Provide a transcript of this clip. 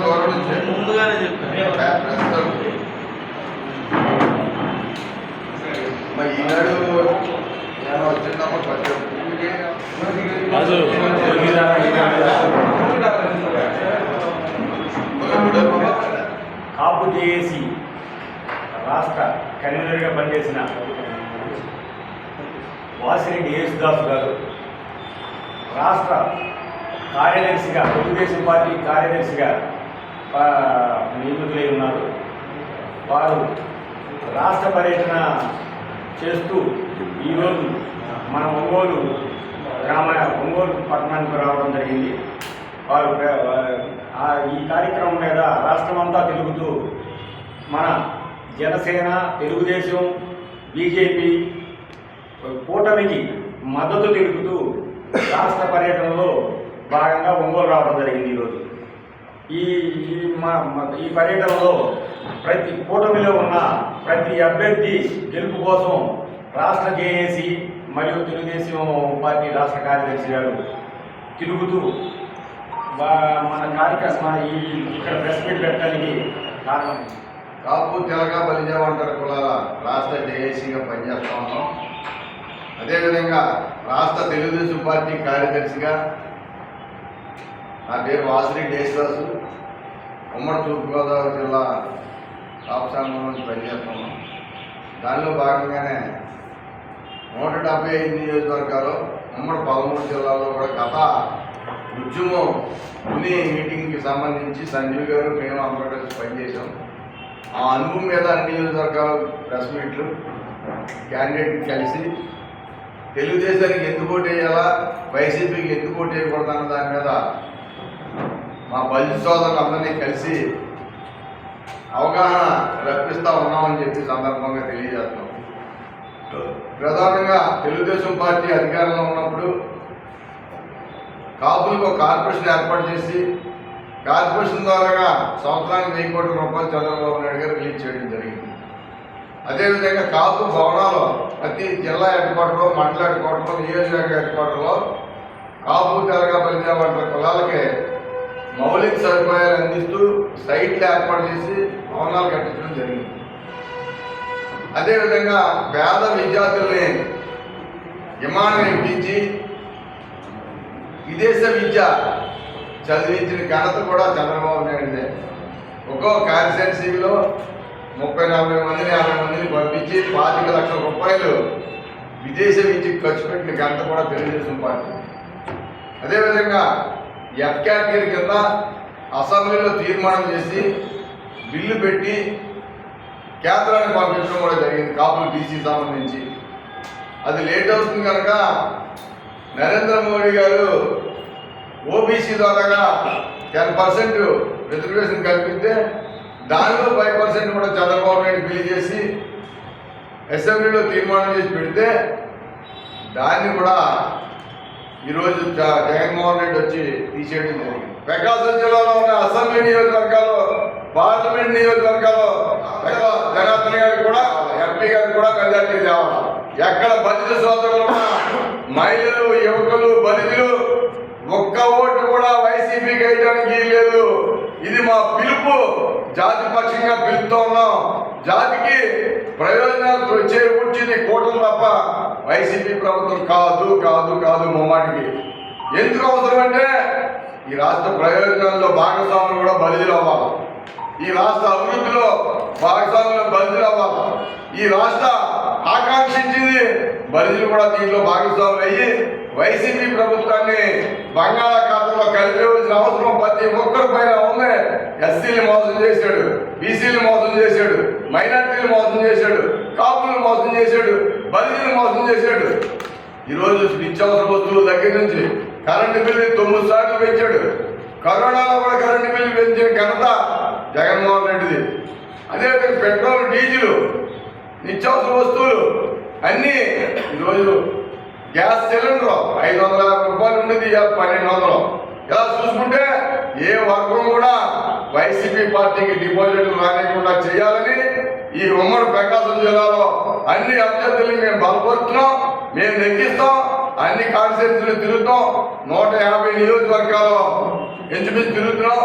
దూరం నుంచి. ముందుగానే చెప్పాను ప్రస్తుతం మరి ఈనాడు వచ్చిందమ్మా కాపు జేఏసి రాష్ట్ర కన్వీనర్గా పనిచేసిన వాసిరెడ్డి యేసుదాస్ గారు రాష్ట్ర కార్యదర్శిగా తెలుగుదేశం పార్టీ కార్యదర్శిగా నియమితులై ఉన్నారు. వారు రాష్ట్ర పర్యటన చేస్తూ ఈరోజు మన ఒంగోలు గ్రామ ఒంగోలు పట్టణానికి రావడం జరిగింది. వారు ఈ కార్యక్రమం మీద రాష్ట్రమంతా తిరుగుతూ మన జనసేన తెలుగుదేశం బీజేపీ కూటమికి మద్దతు తెలుపుతూ రాష్ట్ర పర్యటనలో భాగంగా ఒంగోలు రావడం జరిగింది ఈరోజు. ఈ ఈ మా- ఈ పర్యటనలో ప్రతి కూటమిలో ఉన్న ప్రతి అభ్యర్థి గెలుపు కోసం రాష్ట్ర జేఏసీ మరియు తెలుగుదేశం పార్టీ రాష్ట్ర కార్యదర్శి గారు తిరుగుతూ మన కార్యక్రమ ఈ ఇక్కడ ప్రెస్ మీట్ పెట్టడానికి కారణం. కాపు తెలగ బలిజ వంటల కులాల రాష్ట్ర జేఏసీగా పనిచేస్తా ఉన్నాం. అదేవిధంగా రాష్ట్ర తెలుగుదేశం పార్టీ కార్యదర్శిగా నా పేరు వాసిరి యేసుదాసు ఉమ్మడి తూర్పుగోదావరి జిల్లా కాపుసాంగం నుంచి పనిచేస్తున్నాం. దానిలో భాగంగానే నూట డెబ్బై ఐదు నియోజకవర్గాలు ఉమ్మడి పదమూడు జిల్లాల్లో కూడా గత ఉద్యమం ఉని మీటింగ్కి సంబంధించి సంజీవ్ గారు మేము అందరూ కలిసి పనిచేసాం ఆ అనుభవం మీద అన్ని నియోజకవర్గాలు ప్రెస్ మీట్లు క్యాండిడేట్ కలిసి తెలుగుదేశానికి ఎందుకు ఓటేయాలా వేయాలా? వైసీపీకి ఎందుకు ఓటేయకూడదు అన్న దాని మీద మా బలి సోదరులందరినీ కలిసి అవగాహన రప్పిస్తా ఉన్నామని చెప్పి సందర్భంగా తెలియజేస్తున్నాం. ప్రధానంగా తెలుగుదేశం పార్టీ అధికారంలో ఉన్నప్పుడు కాపులకు ఒక కార్పొరేషన్ ఏర్పాటు చేసి కార్పొరేషన్ ద్వారా సంవత్సరానికి వెయ్యి కోట్ల రూపాయలు చంద్రబాబు నాయుడు గారు రిలీజ్ చేయడం జరిగింది. అదేవిధంగా కాపు భవనాలు ప్రతి జిల్లా హెడ్క్వార్టర్లో మండల హెడ్క్వార్టర్లో నియోజకవర్గ హెడ్క్వార్టర్లో కాపు తెలగా బలిజా వంటి కులాలకి మౌలిక సదుపాయాలు అందిస్తూ సైట్లు ఏర్పాటు చేసి భవనాలు కట్టించడం జరిగింది. అదేవిధంగా పేద విద్యార్థుల్ని విమానం ఎక్కించి విదేశ విద్య చదివించిన ఘనత కూడా చంద్రబాబు నాయుడుదే. ఒక్కో కాన్స్టిట్యున్సీలో ముప్పై నలభై మందిని యాభై మందిని పంపించి పాతిక లక్షల రూపాయలు విదేశం ఇచ్చి ఖర్చు పెట్టిన గంట కూడా తెలుగుదేశం పార్టీ. అదేవిధంగా ఎఫ్ కేటగిరీ కింద అసెంబ్లీలో తీర్మానం చేసి బిల్లు పెట్టి కేంద్రానికి పంపించడం కూడా జరిగింది కాపులు బీసీ సంబంధించి. అది లేట్ అవుతుంది కనుక నరేంద్ర మోడీ గారు ఓబీసీ ద్వారాగా టెన్ పర్సెంట్ రిజర్వేషన్ కల్పిస్తే దానిలో ఫైవ్ పర్సెంట్ కూడా చంద్రబాబు నాయుడు బిల్ చేసి అసెంబ్లీలో తీర్మానం చేసి పెడితే దాన్ని కూడా ఈరోజు జగన్మోహన్ రెడ్డి వచ్చి తీసేయడం జరిగింది. ప్రకాశం జిల్లాలో ఉన్న అసెంబ్లీ నియోజకవర్గాల్లో పార్లమెంట్ నియోజకవర్గాల్లో జనార్దన్ గారికి కూడా ఎంపీ గారికి కూడా మెజార్టీ తేవాలి ఎక్కడ బలిత సోదరులు మహిళలు యువకులు బదిలీలు ఒక్క ఓటు కూడా వైసీపీకి వేయడానికి లేదు ఇది మా పిలుపు. జాతి పక్షంగా పిలుస్తూ ఉన్నాం. జాతికి ప్రయోజనాలు చేకూర్చింది వచ్చింది కూటమి తప్ప వైసీపీ ప్రభుత్వం కాదు కాదు కాదు ముమ్మాటికి. ఎందుకు అవసరం అంటే ఈ రాష్ట్ర ప్రయోజనాల్లో భాగస్వాములు కూడా బదిలీ అవ్వాలి. ఈ రాష్ట్ర అభివృద్ధిలో భాగస్వాములు బదిలీ అవ్వాలి. ఈ రాష్ట్ర ఆకాంక్షించింది. బదిలీలు కూడా దీంట్లో భాగస్వాములు అయ్యి వైసీపీ ప్రభుత్వాన్ని బంగాళాఖాతంలో కలిపేవలసిన అవసరం ప్రతి ఒక్కరి పైన ఉంది. ఎస్సీలు మోసం చేశాడు బీసీలు మోసం చేశాడు మైనార్టీలు మోసం చేశాడు కాపులు మోసం చేశాడు బదిలీలు మోసం చేశాడు. ఈరోజు నిత్యావసర వస్తువుల దగ్గర నుంచి కరెంటు బిల్లు తొమ్మిది సార్లు పెంచాడు. కరోనాలో కూడా కరెంటు బిల్లు పెంచిన ఘనత జగన్మోహన్ రెడ్డిది. అదేవిధంగా పెట్రోల్ డీజిల్ నిత్యావసర వస్తువులు అన్నీ ఈరోజు గ్యాస్ సిలిండర్ ఐదు వందల రూపాయలు ఉండేది పన్నెండు వందలు. ఇలా చూసుకుంటే ఏ వర్గం కూడా వైసీపీ పార్టీకి డిపాజిట్లు రానియకుండా చేయాలని ఈ ఉమ్మడి ప్రకాశం జిల్లాలో అన్ని అభ్యర్థుల్ని మేము బలపరుస్తున్నాం మేము నెగ్గిస్తాం అన్ని కాన్స్టిట్యూన్సీలు తిరుగుతాం నూట యాభై నియోజకవర్గాల్లో ఇంచుమించు తిరుగుతున్నాం.